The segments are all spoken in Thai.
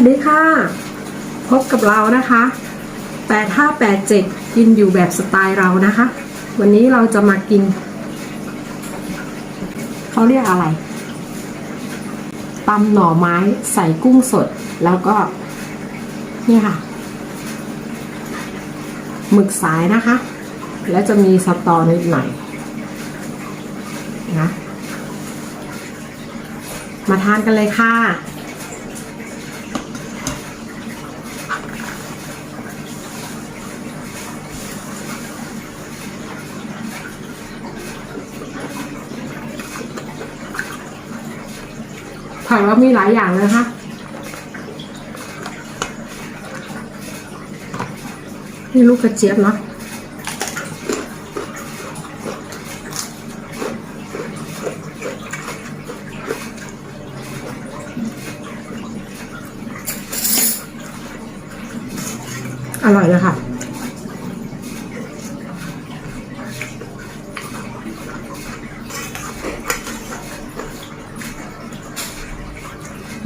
สดีค่ะ พบกับเรานะคะ 8587 กินอยู่แบบสไตล์เรานะคะ วันนี้เราจะมากิน เขาเรียกอะไรตำหน่อไม้ใส่กุ้งสด แล้วก็ นี่ค่ะ หมึกสายนะคะ แล้วจะมีสตอนิดหน่อยนะ มาทานกันเลยค่ะ ผักเรามีหลายอย่างเลยนะคะนี่ลูกกระเจี๊ยบเนาะ อร่อยเลยค่ะ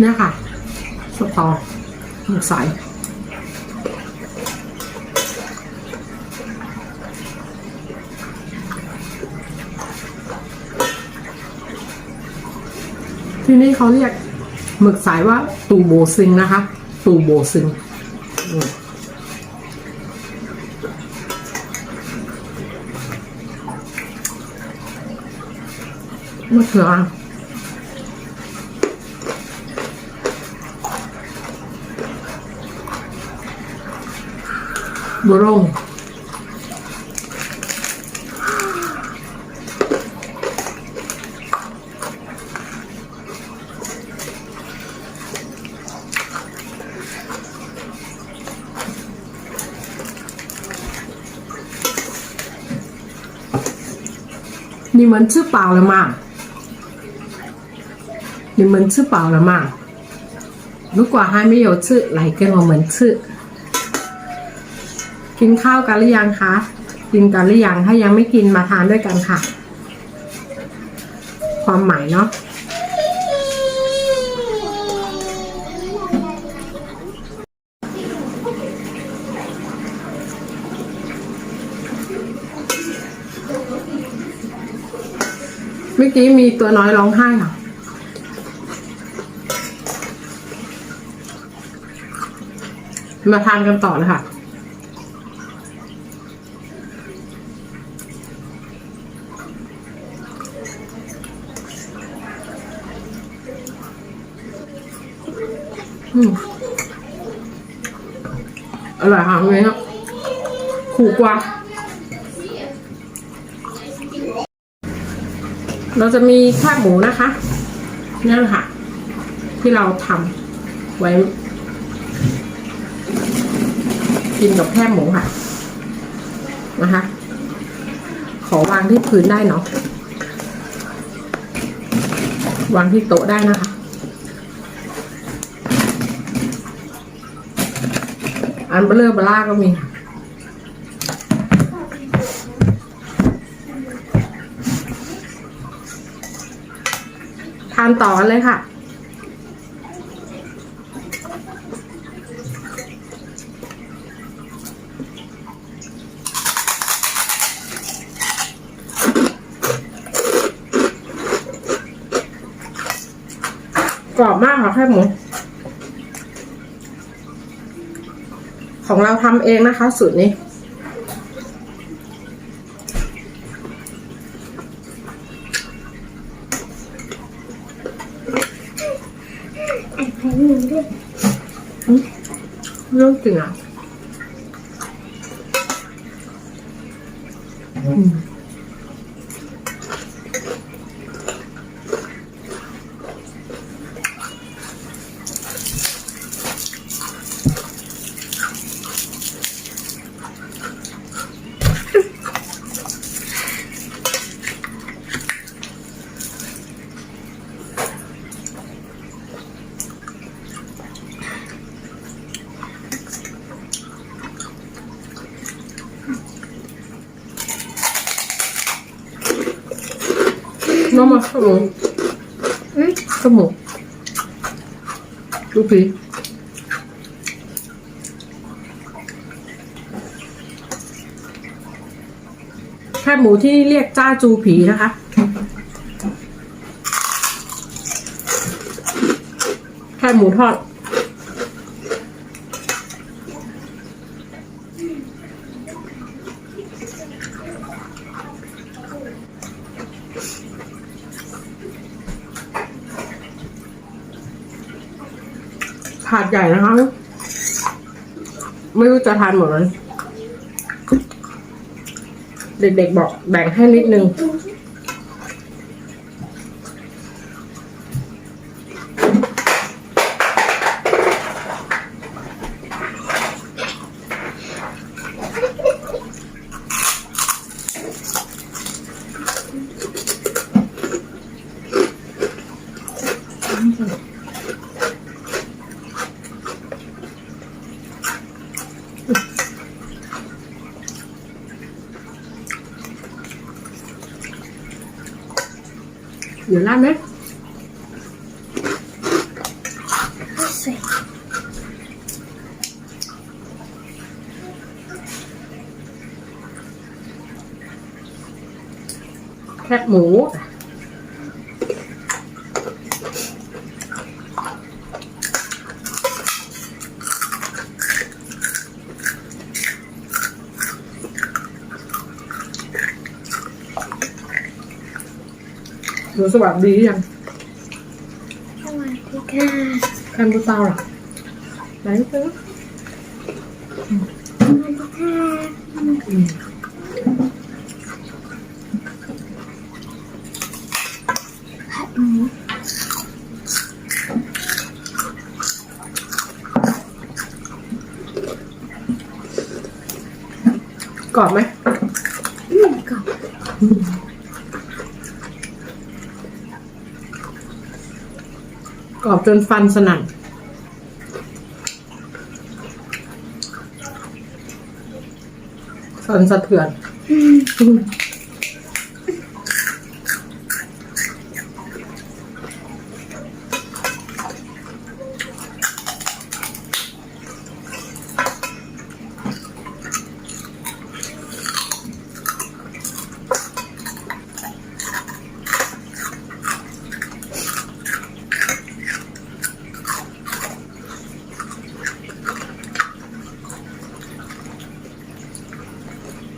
เนี่ยค่ะสตอหมึกใสที่นี่เขาเรียกหมึกสายว่าตูโบซิงนะคะ ตูโบซิงอืมะเขือบุร ง你们吃饱了吗？你们吃饱了吗？如果还没有吃，来跟我们吃。 กินข้าวกันหรือยังคะ กินกันหรือยัง ถ้ายังไม่กินมาทานด้วยกันค่ะ ความหมายเนาะ เมื่อกี้มีตัวน้อยร้องไห้ค่ะมาทานกันต่อเลยค่ะ อร่อยค่ะคุณครับขู่กว่า เราจะมีแคบหมูนะคะนี่แหละค่ะ ที่เราทำไว้ กินกับแคบหมูค่ะ นะคะ ขอวางที่พื้นได้เนาะวางที่โต๊ะได้นะคะ อันเบลอเบล่าก็มีทานต่อกันเลยค่ะ กรอบมากค่ะแค่หมู ของเราทำเองนะคะ สูตรนี้ เรื่องจริงอะ Hello. Mm, come on. Okay. แค่หมูที่เรียกจ้าจูผีนะคะแค่หมูทอด ดใหญ่นะคะ ไม่รู้จะทานหมดเลย เด็กๆบอกแบ่งให้นิดนึง เดี๋ยวร มใส่แคบหมูหนูสวัสดียังสวัสดีค่ะแคมบูเตาหรอไหนเจอสวัสดีค่ะกรอบไหม อืมกรอบ กรอบจนฟันสนั่นฟันสะเทือน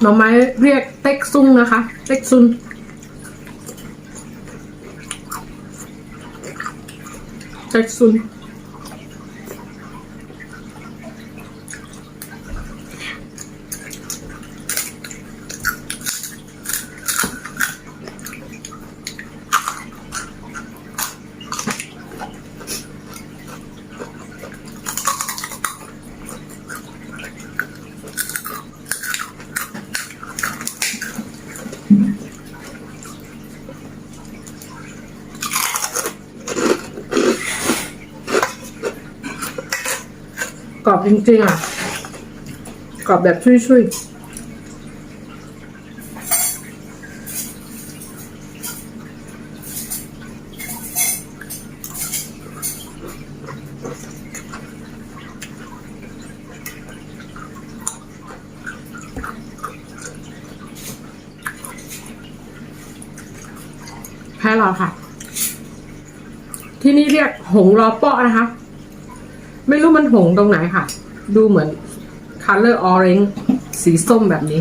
น่อไม้เรียกเต็กซุงนะคะ เต็กซุนเต็กซุน อบจริงๆอะ กรอบแบบชุยๆแพ้เราค่ะ ที่นี่เรียกหงรอเปาะนะคะ ไม่รู้มันหงตรงไหนค่ะ ดูเหมือน color orange สีส้มแบบนี้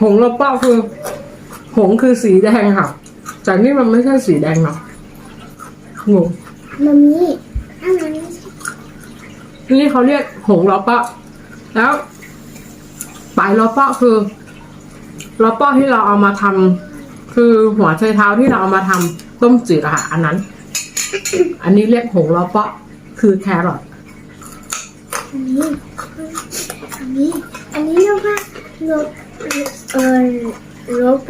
หงเราเป้าคือ หงคือสีแดงค่ะ แต่นี่มันไม่ใช่สีแดงเนาะงงมามีอันนั้นนี่เขาเรียกหงล้อเปาะแล้วปลายล้อเปาะคือล้อเปาะที่เราเอามาทำคือหัวไชเท้าที่เราเอามาทำต้มจืดอะค่ะ อันนั้น อันนี้เรียกหงล้อเปาะ คือแครอทอันนี้ อันนี้ อันนี้เรียกว่าโลเออโลโป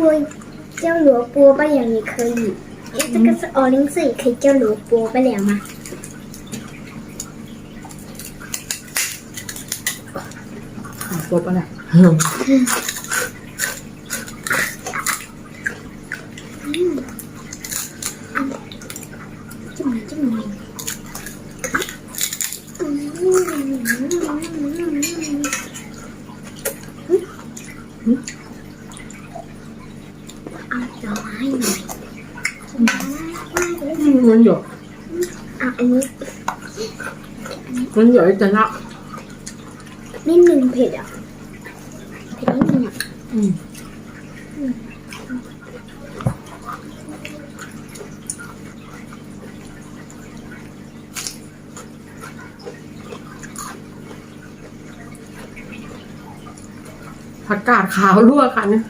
เจ้าหลวปัวปอย่างนี้เคยอยู่เอ๊ะจะก็สออลิงสิเคยเจ้าหลวปัวป้าแล้วมาปวดปะเน มมันหยดอะอันนี้มันหยดจะละนิดนึงเผ็ดอะเผ็ดนิดนึงอะอืมผักกาดขาวลวกค่ะเนี่ย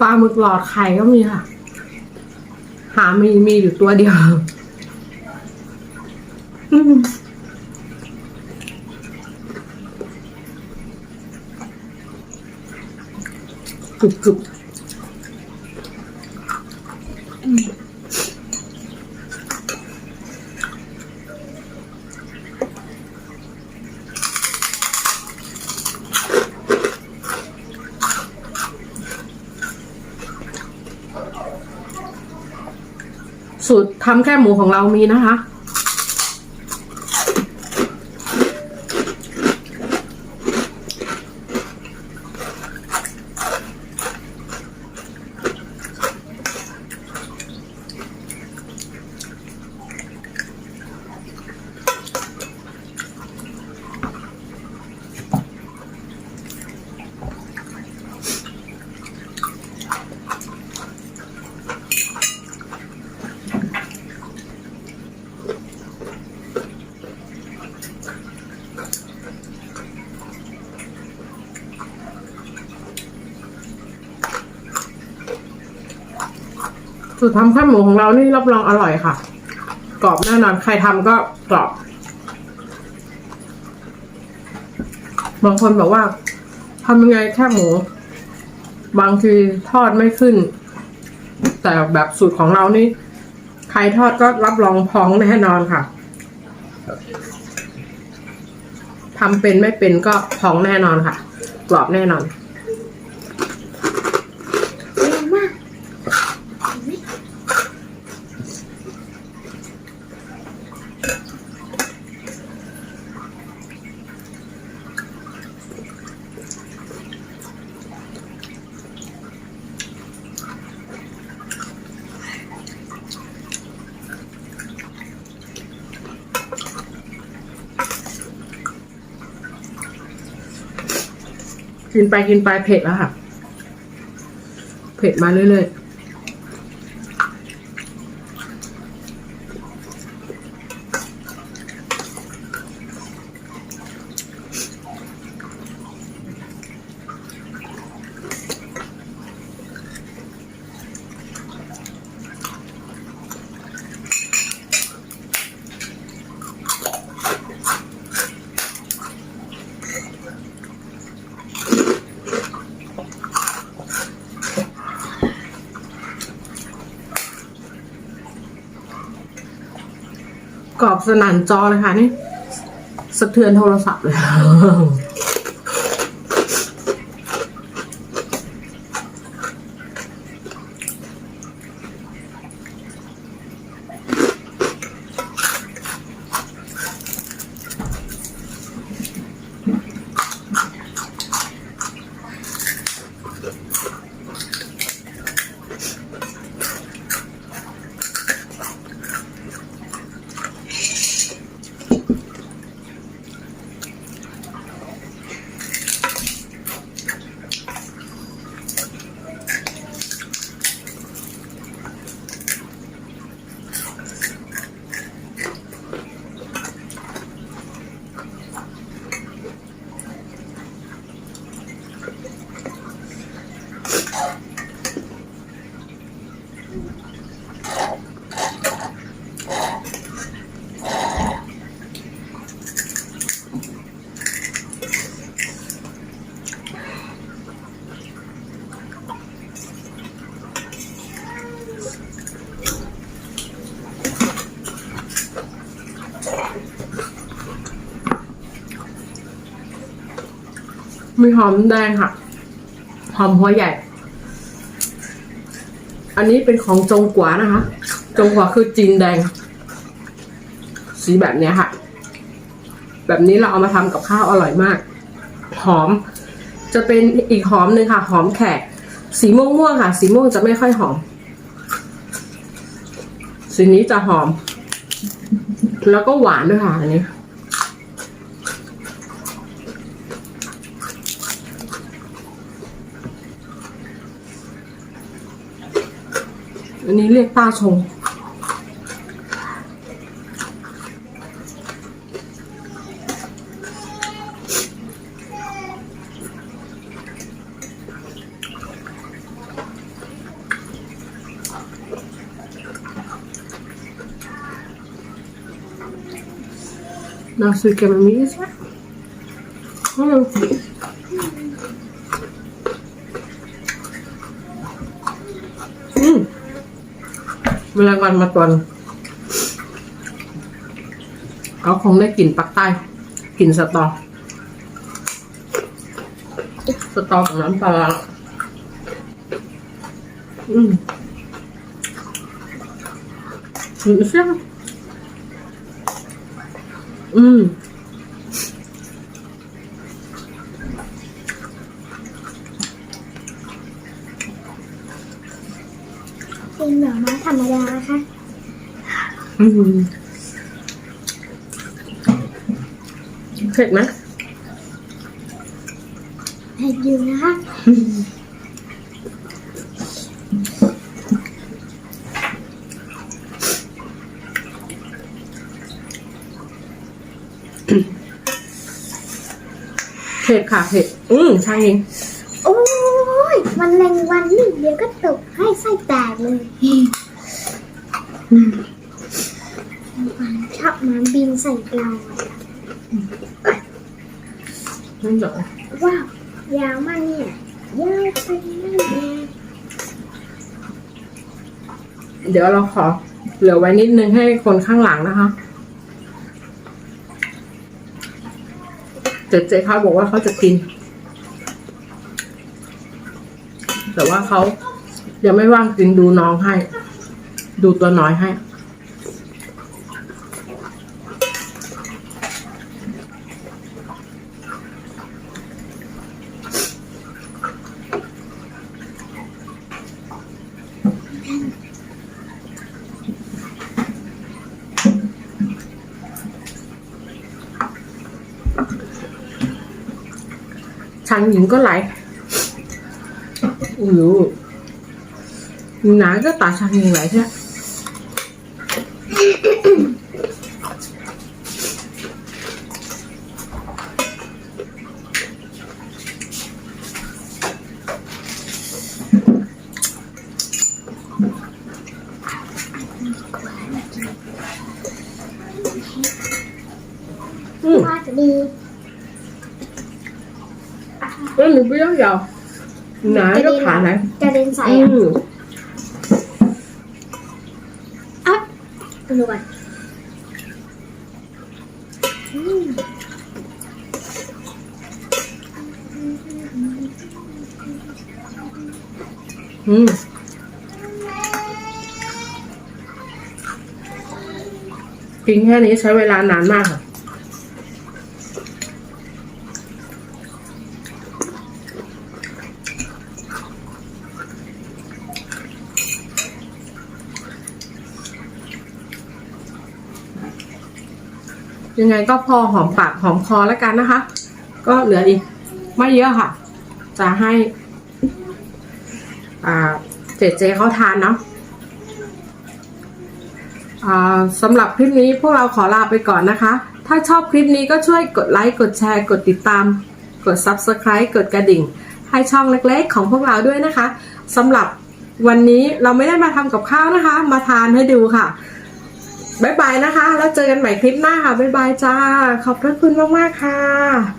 ปลาหมึกหลอดไข่ก็มีค่ะ หามีมีอยู่ตัวเดียวอืมกรุบกรุบ ทำแค่หมูของเรามีนะคะ สูตรทำข้าวหมูของเรานี่รับรองอร่อยค่ะ กรอบแน่นอนใครทำก็กรอบ บางคนบอกว่าทำยังไงแค่หมู บางทีทอดไม่ขึ้น แต่แบบสูตรของเรานี่ ใครทอดก็รับรองพองแน่นอนค่ะทำเป็นไม่เป็นก็พองแน่นอนค่ะ กรอบแน่นอน กินไปกินไปเผ็ดแล้วค่ะ เผ็ดมาเรื่อยๆ กรอบสนั่นจอเลยค่ะนี่ สะเทือนโทรศัพท์เลย มีหอมแดงค่ะ หอมหัวใหญ่ อันนี้เป็นของจงกวานะคะ จงกวาคือจีนแดง สีแบบเนี้ยค่ะ แบบนี้เราเอามาทำกับข้าวอร่อยมาก หอม จะเป็นอีกหอมหนึ่งค่ะ หอมแขก สีม่วงม่วงค่ะ สีม่วงจะไม่ค่อยหอม สีนี้จะหอม แล้วก็หวานด้วยค่ะอันนี้ นนี้เรียกป้าชง Nasıl yememiyiz var? Hayır. Mm. เวลาวันมาตอนเขาคงได้กลิ่นปักใต้กลิ่นสตอ สตอกับน้ำปลาอืมอืมใช่อืม เป็นหน่อไม้ธรรมดานะคะ อืม เผ็ดไหมเผ็ดอยู่นะคะเผ็ดค่ะเผ็ด อืมใช่เองโอ้ยมันแรงวันนี่เดี๋ยวก็ตกให้ไส้แตกเลย มันชอบมาบินใส่เรานั่นเหรอว้าวยาวมากเนี่ยยาวไปนั่นแหละเดี๋ยวเราขอ เหลือไว้นิดนึงให้คนข้างหลังนะคะเจ๊เจ๊เขาบอกว่าเขาจะกิน แต่ว่าเขายังไม่ว่างกินดูน้องให้ ดูตัวน้อยให้ ชันหญิงก็ไหลอู้หูหนาก็ตาชันหญิงไหลใช่ไหม ว่าจะดี cái mình biết rồi nãy nó thả này กระเด็นใส่อะ ừ อะ ดูก่อนอืมกินแค่นี้ใช้เวลานานมากค่ะ ยังไงก็พอหอมปากหอมคอแล้วกันนะคะ ก็เหลืออีกไม่เยอะค่ะ จะให้อ่าเจเจเขาทานเนาะสำหรับคลิปนี้พวกเราขอลาไปก่อนนะคะ ถ้าชอบคลิปนี้ก็ช่วยกดไลค์ กดแชร์ กดติดตาม กด Subscribe กดกระดิ่ง ให้ช่องเล็กๆ ของพวกเราด้วยนะคะสำหรับวันนี้เราไม่ได้มาทำกับข้าวนะคะ มาทานให้ดูค่ะ บ๊ายบายนะคะ แล้วเจอกันใหม่คลิปหน้าค่ะบ๊ายบายจ้า ขอบพระคุณมาก ๆ ค่ะ